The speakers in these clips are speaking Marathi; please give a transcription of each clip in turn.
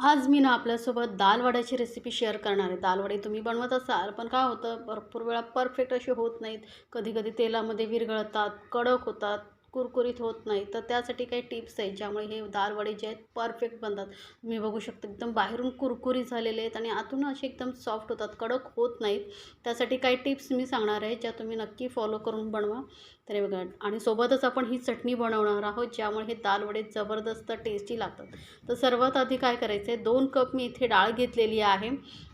आज मी ना आपल्यासोबत दालवड्याची रेसिपी शेअर करणार आहे. दालवडे तुम्ही बनवत असाल पण काय होतं? भरपूर वेळा परफेक्ट असे होत नाहीत. कधी कधी तेलामध्ये विरघळतात कडक होतात. कुरकुरीत होत नाही. तर त्यासाठी काही टिप्स आहेत ज्यामुळे हे दाल वडे जे आहेत परफेक्ट बनतात. तुम्ही बघू शकता एकदम बाहेरून कुरकुरीत झालेले आहेत आणि आतून असे एकदम सॉफ्ट होतात कडक होत नाहीत. त्यासाठी काही टिप्स मी सांगणार आहे ज्या तुम्ही नक्की फॉलो करून बनवा. तर हे बघा आणि सोबतच आपण ही चटणी बनवणार आहोत ज्यामुळे हे दालवडे जबरदस्त टेस्टी लागतात. तर सर्वात आधी काय करायचं आहे दोन कप मी इथे डाळ घेतलेली आहे.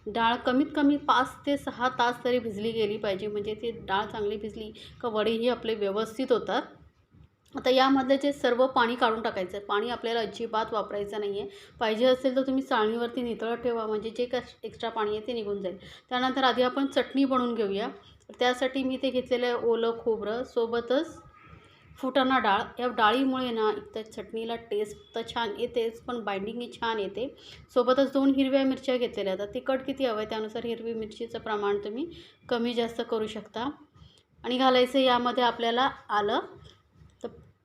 डाळ कमीत कमी पाच ते सहा तास तरी भिजली गेली पाहिजे म्हणजे ती डाळ चांगली भिजली का वडेही आपले व्यवस्थित होतात. आता यामधले जे सर्व पाणी काढून टाकायचं आहे पाणी आपल्याला अजिबात वापरायचं नाही आहे पाहिजे असेल तर तुम्ही चाळणीवरती नितळत ठेवा म्हणजे जे का एक्स्ट्रा पाणी आहे ते निघून जाईल. त्यानंतर आधी आपण चटणी बनवून घेऊया. त्यासाठी मी ते घेतलेलं आहे ओलं खोबरं सोबतच फुटाणा डाळ. या डाळीमुळे ना एक तर चटणीला टेस्ट तर छान येतेच पण बाइंडिंगही छान येते. सोबतच दोन हिरव्या मिरच्या घेतलेल्या आता तिखट किती हवं आहे त्यानुसार हिरवी मिरचीचं प्रमाण तुम्ही कमी जास्त करू शकता. आणि घालायचं यामध्ये आपल्याला आलं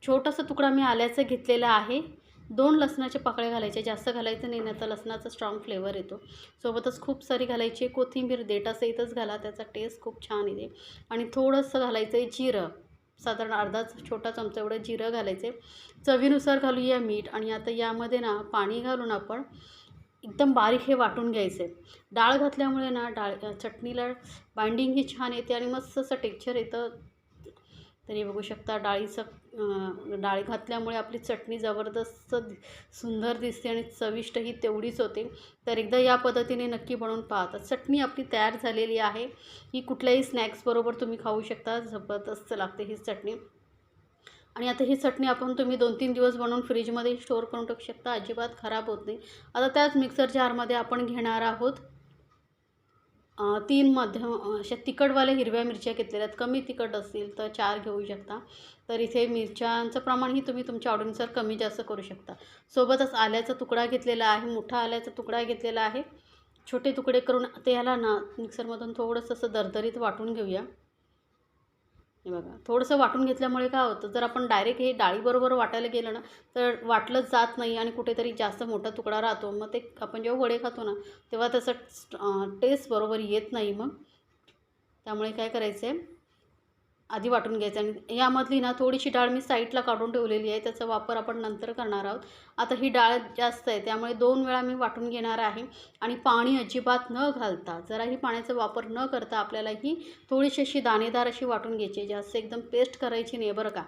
छोटासा तुकडा मी आल्याचं घेतलेला आहे. दोन लसणाचे पकळे घालायचे जास्त घालायचं नाही ना तर लसणाचा स्ट्रॉंग फ्लेवर येतो. सोबतच खूप सारी घालायची कोथिंबीर देठासहितच घाला त्याचा टेस्ट खूप छान येते. आणि थोडंसं घालायचं आहे जिरं. साधारण अर्धा छोटा चमचा एवढं जिरं घालायचं आहे. चवीनुसार घालूया मीठ आणि आता यामध्ये ना पाणी घालून आपण एकदम बारीक हे वाटून घ्यायचं आहे डाळ घातल्यामुळे ना डाळ चटणीला बाइंडिंग ही छान येते आणि मस्त असं टेक्स्चर येतं. तरी बघू शकता डाळीचं डाळी घातल्यामुळे आपली चटणी जबरदस्त सुंदर दिसते आणि चविष्टही तेवढीच होते. तर एकदा या पद्धतीने नक्की बनवून पाहता चटणी आपली तयार झालेली आहे. ही कुठल्याही स्नॅक्सबरोबर तुम्ही खाऊ शकता. जबरदस्त लागते ही चटणी. आणि आता ही चटणी आपण तुम्ही दोन तीन दिवस बनवून फ्रीजमध्ये स्टोअर करून टाकू शकता. अजिबात खराब होत नाही. आता त्याच मिक्सर जारमध्ये आपण घेणार आहोत. तीन मध्यम अशा तिखटवाल्या हिरव्या मिरच्या घेतलेल्या आहेत. कमी तिखट असतील तर चार घेऊ शकता. तर इथे मिरच्यांचं प्रमाणही तुम्ही तुमच्या आवडीनुसार कमी जास्त करू शकता. सोबतच आल्याचा तुकडा घेतलेला आहे मोठा आल्याचा तुकडा घेतलेला आहे. छोटे तुकडे करून ते याला ना मिक्सरमधून थोडंसं असं दरदरीत वाटून घेऊया. हे बघा थोडंसं वाटून घेतल्यामुळे काय होतं जर आपण डायरेक्ट हे डाळीबरोबर वाटायला गेलं ना तर वाटलंच जात नाही आणि कुठेतरी जास्त मोठा तुकडा राहतो. मग ते आपण जेव्हा वडे खातो ना तेव्हा त्याचा टेस्ट बरोबर येत नाही मग. त्यामुळे काय करायचं आहे आधी वाटून घ्यायचं आणि यामधली ना थोडीशी डाळ मी साईडला काढून ठेवलेली आहे. त्याचा वापर आपण नंतर करणार आहोत. आता ही डाळ जास्त आहे. त्यामुळे दोन वेळा मी वाटून घेणार आहे. आणि पाणी अजिबात न घालता जराही पाण्याचा वापर न करता आपल्याला ही थोडीशी अशी दाणेदार अशी वाटून घ्यायची जास्त एकदम पेस्ट करायची नाही बरं का?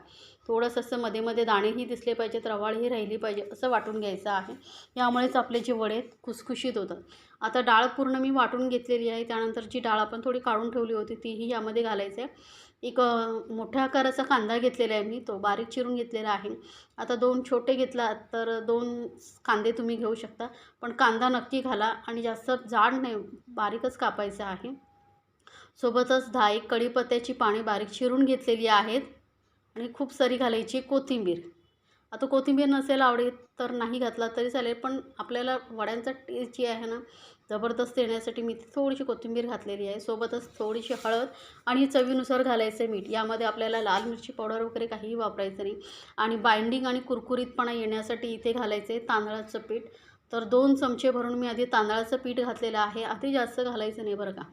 थोडंसं असं मध्ये मध्ये दाणेही दिसले पाहिजेत रवाळही राहिली पाहिजे असं वाटून घ्यायचं आहे. यामुळेच आपले जे वडे खुसखुशीत होतात. आता डाळ पूर्ण मी वाटून घेतलेली आहे. त्यानंतर जी डाळ आपण थोडी काढून ठेवली होती तीही यामध्ये घालायचं आहे. एक मोठ्या आकाराचा कांदा घेतलेला आहे मी. तो बारीक चिरून घेतलेला आहे. आता दोन छोटे घेतला तर दोन कांदे तुम्ही घेऊ शकता. पण कांदा नक्की घाला आणि जास्त जाड नाही बारीकच कापायचं आहे. सोबतच दहा एक कढीपत्त्याची पाने बारीक चिरून घेतलेली आहेत. आणि खूप सारी घालायची कोथिंबीर. आता कोथिंबीर नसेल आवडीत तर नाही घातला तरी चालेल पण आपल्याला वड्यांचा टेस्ट जी आहे ना जबरदस्त येण्यासाठी मी थोडीशी कोथिंबीर घातलेली आहे. सोबतच थोडीशी हळद आणि चवीनुसार घालायचं मीठ. यामध्ये आपल्याला लाल मिरची पावडर वगैरे काहीही वापरायचं नाही. आणि बाइंडिंग आणि कुरकुरीतपणा येण्यासाठी इथे घालायचं आहे तांदळाचं पीठ. तर दोन चमचे भरून मी आधी तांदळाचं पीठ घातलेलं आहे. आधी जास्त घालायचं नाही बरं का.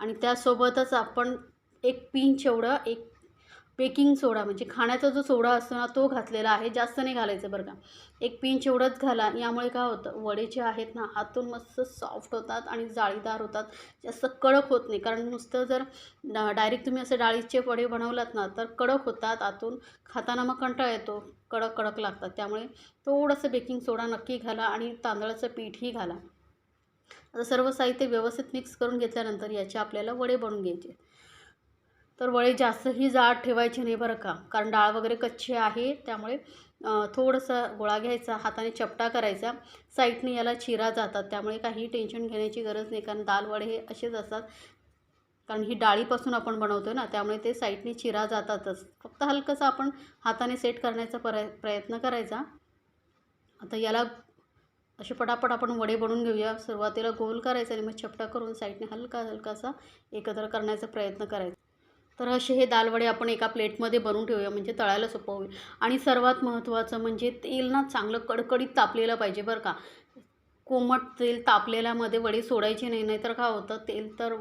आणि त्यासोबतच आपण एक पिंच एवढं एक बेकिंग सोडा म्हणजे खाण्याचा जो सोडा असतो ना तो घातलेला आहे जास्त नाही घालायचं बरं का. एक पिंच एवढंच घाला यामुळे काय होतं वडे जे आहेत ना आतून मस्त सॉफ्ट होतात आणि जाळीदार होतात. जास्त कडक होत नाही कारण नुसतं जर डायरेक्ट तुम्ही असं डाळीचे वडे बनवलात ना तर कडक होतात आतून खाताना मग कंटाळा येतो कडक कडक लागतात. त्यामुळे थोडंसं बेकिंग सोडा नक्की घाला आणि तांदळाचं पीठही घाला. आता सर्व साहित्य व्यवस्थित मिक्स करून घेतल्यानंतर याचे आपल्याला वडे बनवून घ्यायचे तर वळे जास्तही जाड ठेवायचे नाही बरं का. कारण डाळ वगैरे कच्ची आहे त्यामुळे थोडंसं गोळा घ्यायचा हाताने चपटा करायचा. साईडने याला चिरा जातात त्यामुळे काही टेन्शन घेण्याची गरज नाही. कारण दाल वडे हे असेच असतात. कारण ही डाळीपासून आपण बनवतो ना त्यामुळे ते साईडने चिरा जातातच. फक्त हलकंसं आपण हाताने सेट करण्याचा पर प्रयत्न करायचा. आता याला असे पटापट आपण वडे बनवून घेऊया. सुरुवातीला गोल करायचा आणि मग चपटा करून साईडने हलका हलकासा एकत्र करण्याचा प्रयत्न करायचा. तर असे हे दालवडे आपण एका प्लेटमध्ये बनवून ठेवूया म्हणजे तळायला सोपं होईल. आणि सर्वात महत्त्वाचं म्हणजे तेल ना चांगलं कडकडीत तापलेलं पाहिजे बरं का. कोमट तेल तापलेल्यामध्ये वडे सोडायचे नाही नाहीतर काय होतं? तेल तर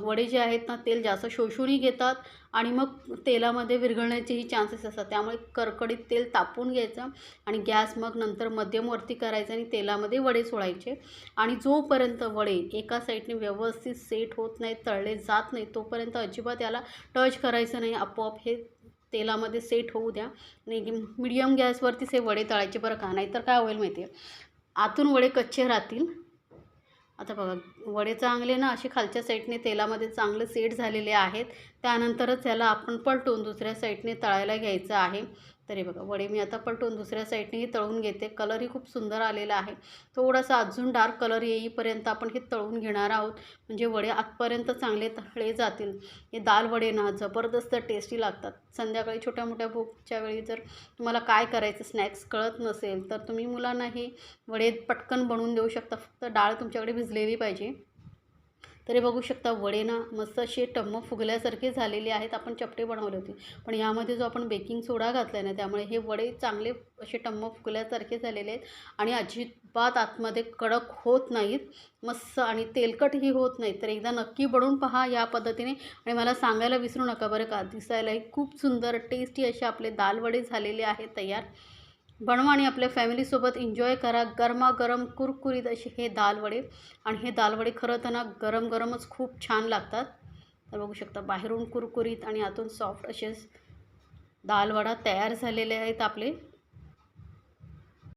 वडे जे आहेत ना तेल जास्त शोषूनही घेतात आणि मग तेलामध्ये विरघळण्याचेही चान्सेस असतात. त्यामुळे करकडीत तेल तापून घ्यायचं आणि गॅस मग नंतर मध्यमवरती करायचं आणि तेलामध्ये वडे सोडायचे. आणि जोपर्यंत वडे एका साईडने व्यवस्थित सेट होत नाही तळले जात नाही तोपर्यंत अजिबात याला टच करायचं नाही. आपोआप हे तेलामध्ये सेट होऊ द्या. आणि मिडियम गॅसवरतीच हे वडे तळायचे बरं का? नाहीतर काय होईल माहिती आहे आतून वडे कच्चे राहतील. आता बघा वडे चांगले ना असे खालच्या साईडने तेलामध्ये चांगले सेट झालेले आहेत. त्यानंतरच याला आपण पलटून दुसऱ्या साईडने तळायला घ्यायचं आहे. तरी बघा वडे मी आता पलटून दुसऱ्या साईडनेही तळून घेते. कलरही खूप सुंदर आलेला आहे. थोडासा अजून डार्क कलर येईपर्यंत आपण हे तळून घेणार आहोत. म्हणजे वडे आतपर्यंत चांगले तळले जातील. हे दाल वडे ना जबरदस्त टेस्टी लागतात. संध्याकाळी छोट्या मोठ्या भूकच्या वेळी जर तुम्हाला काय करायचं स्नॅक्स कळत नसेल तर तुम्ही मुलांना हे वडे पटकन बनवून देऊ शकता. फक्त डाळ तुमच्याकडे भिजलेली पाहिजे. तरी बघू शकता वडे ना मस्त असे टम्म फुगल्यासारखे झालेले आहेत. आपण चपटे बनवले होते. पण यामध्ये जो आपण बेकिंग सोडा घातला आहे ना त्यामुळे हे वडे चांगले असे टम्म फुगल्यासारखे झालेले आहेत आणि अजिबात आतमध्ये कडक होत नाहीत. मस्त आणि तेलकटही होत नाहीत. तर एकदा नक्की बनवून पहा या पद्धतीने. आणि मला सांगायला विसरू नका बरं का दिसायलाही खूप सुंदर टेस्टी असे आपले दालवडे झालेले आहेत तयार. बनवा आणि आपल्या फॅमिलीसोबत एन्जॉय करा. गरमागरम कुरकुरीत असे हे दालवडे. आणि हे दालवडे खरं तर ना गरम गरमच खूप छान लागतात. तर बघू शकता बाहेरून कुरकुरीत आणि आतून सॉफ्ट असे दालवडा तयार झालेले आहेत आपले.